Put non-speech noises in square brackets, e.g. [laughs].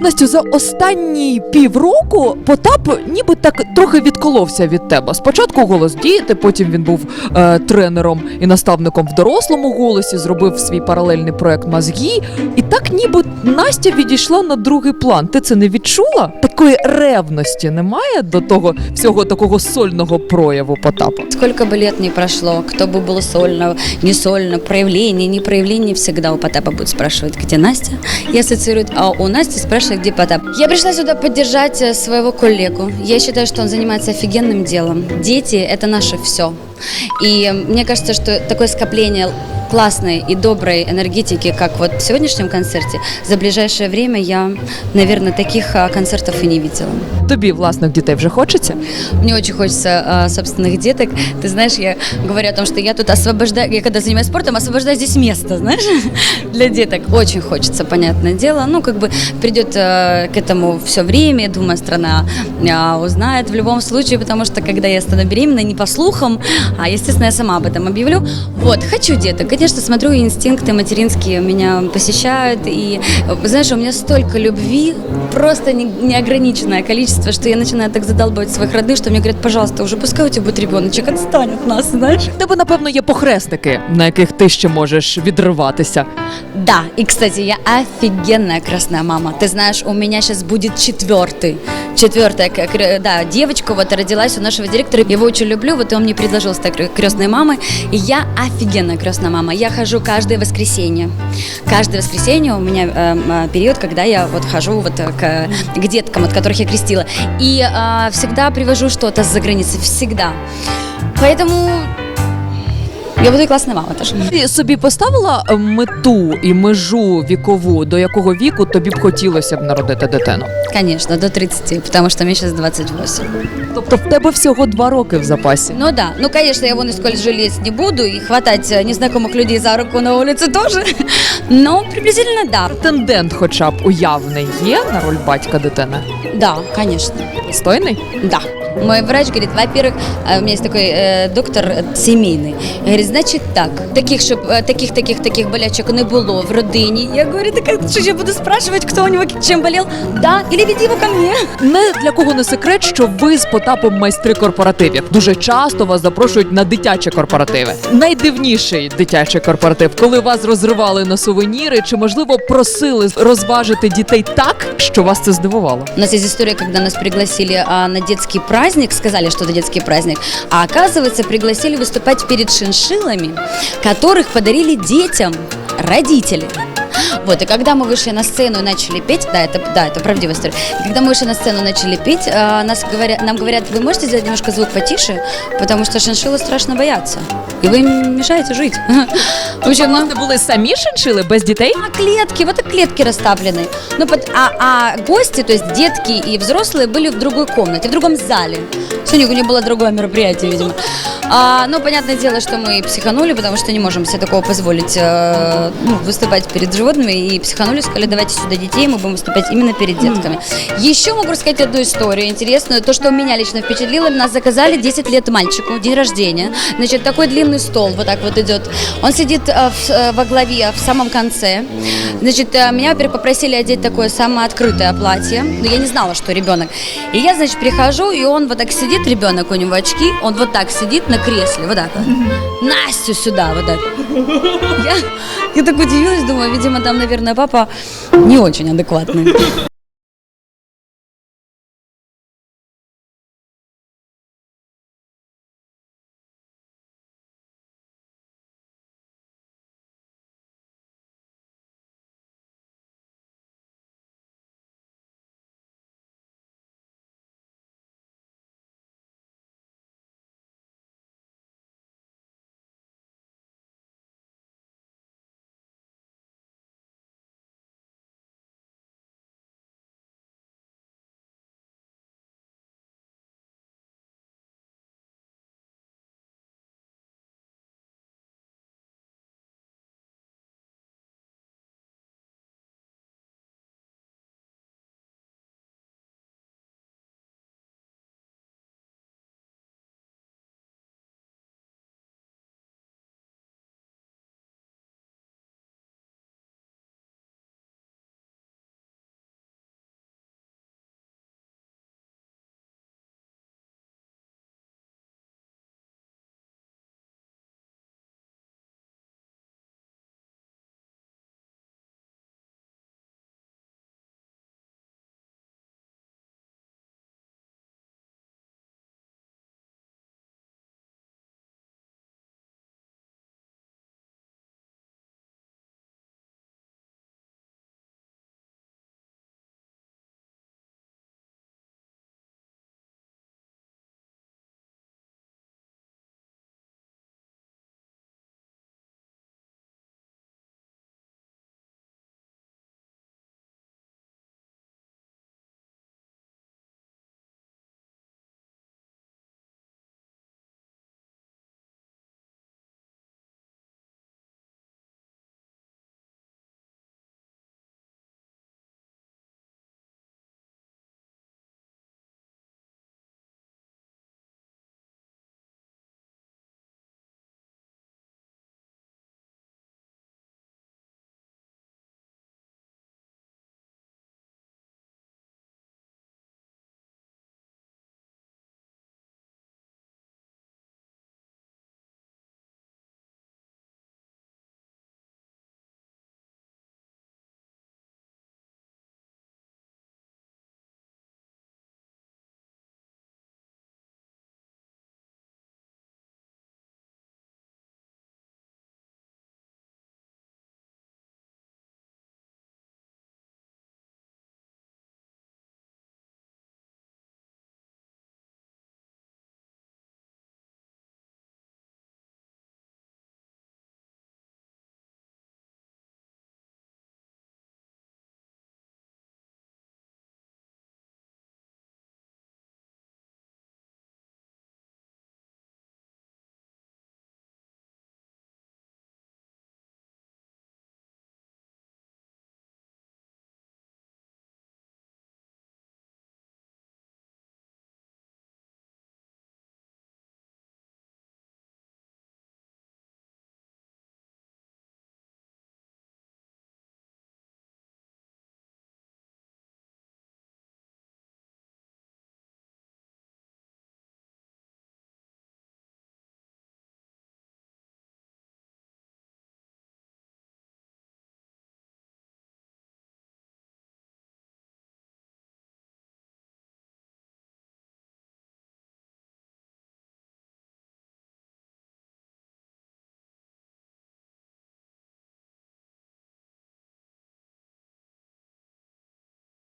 Настю, за останні півроку Потап ніби так трохи відколовся від тебе. Спочатку голос діти, потім він був е, тренером і наставником в дорослому голосі, зробив свій паралельний проект Мазгі. І так ніби Настя відійшла на другий план. Ти це не відчула? Такої ревності немає до того всього такого сольного прояву Потапа. Сколько бы лет ни прошло, кто бы был сольно, не сольно, проявление, не проявление, всегда у Потапа будет спрашивать, где Настя, и ассоциирует, а у Насти спрашивает, где Потап. Я пришла сюда поддержать э, своего коллегу. Я считаю, что он занимается офигенным делом. Дети – это наше все. И мне кажется, что такое скопление классной и доброй энергетики, как вот в сегодняшнем концерте, за ближайшее время я, наверное, таких а, концертов и не видела. Тобі власних дітей вже хочеться? Мне очень хочется а, собственных деток. Ты знаешь, я говорю о том, что я тут освобождаю, я когда занимаюсь спортом, освобождаю здесь место, знаешь, [laughs] для деток. Очень хочется, понятное дело. Ну, как бы придет а, к этому все время, я думаю, страна а, узнает в любом случае, потому что когда я стану беременной, не по слухам, а, естественно, я сама об этом объявлю. Вот, хочу деток. Конечно, смотрю, и инстинкты материнские меня посещают, и, э, знаешь, у меня столько любви, просто не- неограниченное количество, что я начинаю так задалбывать своих родных, что мне говорят, пожалуйста, уже пускай у тебя будет ребеночек, отстань от нас, знаешь. В тебе, напевно, є похресники, на яких ти ще можеш відриватися. Да, и, кстати, я офигенная крестная мама. Ты знаешь, у меня сейчас будет четвертый. Четвертая, к- кр- да, девочка вот родилась у нашего директора. Его очень люблю, вот и он мне предложил стать кр- крестной мамой. И я офигенная крестная мама. Я хожу каждое воскресенье. Каждое воскресенье у меня эм, э, период, когда я вот хожу вот э, к, к деткам, от которых я крестила. И э, всегда привожу что-то с-за границы, всегда. Поэтому я буду и классная мама тоже. Ти собі поставила е, мету і межу вікову, до якого віку тобі б хотілося б народити дитину? Конечно, до 30, потому что мне сейчас 28. Тобто в тебе всього два роки в запасі. Ну да, ну конечно, я вон из колледжа не буду и хватать э, незнакомых людей за руку на улице тоже, [laughs] но приблизительно да. Тендент, хоча б уявний, є на роль батька дитини. Да, конечно, Достойний? да. Мой врач говорит, во-первых, э, у меня есть такой э, доктор э, семейный, говорит, значит так, таких, щоб э, таких, таких, таких болячок не було в родині. Я говорю, так а что я буду спрашивать, кто у него чем болел? Да, или веди его ко мне. Не для кого не секрет, що ви з Потапом майстри корпоративів. Дуже часто вас запрошують на дитячі корпоративи. Найдивніший дитячий корпоратив, коли вас розривали на сувеніри, чи можливо просили розважити дітей так, що вас це здивувало. У нас есть история, когда нас пригласили а, на детский праздник, сказали, что это детский праздник, а оказывается, пригласили выступать перед шиншиллами, которых подарили детям родители. Вот, и когда мы вышли на сцену и начали петь, да, это, да, это правдивая история. И когда мы вышли на сцену и начали петь, а, нас говорят, нам говорят, вы можете сделать немножко звук потише, потому что шиншиллы страшно боятся, и вы им мешаете жить. [laughs] В общем, ну, Це були самі шиншили без дітей? а клетки, вот и клетки расставлены. Ну, под- а, а гости, то есть детки и взрослые, были в другой комнате, в другом зале. Сегодня у них было другое мероприятие, видимо. А, ну, понятное дело, что мы психанули, потому что не можем себе такого позволить э, ну, выступать перед животными. И психанули, сказали, давайте сюда детей, мы будем выступать именно перед детками. Еще могу рассказать одну историю интересную. То, что меня лично впечатлило, нас заказали 10 лет мальчику, день рождения. Значит, такой длинный стол вот так вот идет. Он сидит э, в- э, во главе, в самом конце. Значит, э, меня, во-первых, попросили одеть такое самое открытое платье. Но я не знала, что ребенок. И я, значит, прихожу, и он вот так сидит, ребенок, у него очки, он вот так сидит на кресле, вот так вот. Настю сюда, вот так. [laughs] Я, я так удивилась, думаю, видимо, там, наверное, папа не очень адекватный.